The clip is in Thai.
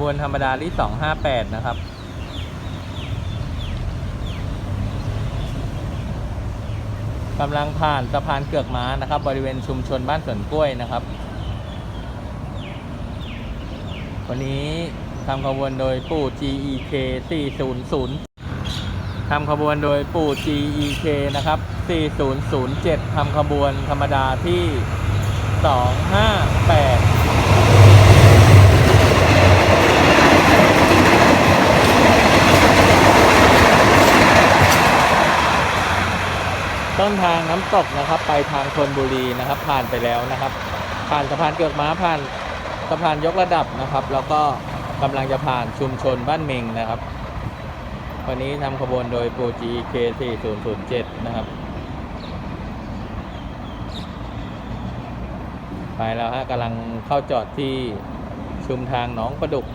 บวนธรรมดาที่ 258 นะครับ กำลังผ่านสะพานเกือกม้านะครับ บริเวณชุมชนบ้านสวนกล้วยนะครับ วันนี้ทำขบวนโดยปู่ GEK 400ทำขบวนโดยปู่ GEK นะครับ 4007ทำขบวนธรรมดาที่ 258 ต้นทางน้ำตกนะครับ ไปทางชนบุรีนะครับ ผ่านไปแล้วนะครับ ผ่านสะพานเกือกม้าผ่านสะพานยกระดับนะครับ แล้วก็กำลังจะผ่านชุมชนบ้านเมงนะครับ วันนี้ทำขบวนโดยปู GK 4007นะครับ ไปแล้วฮะกำลังเข้าจอดที่ชุมทางหนองประดุก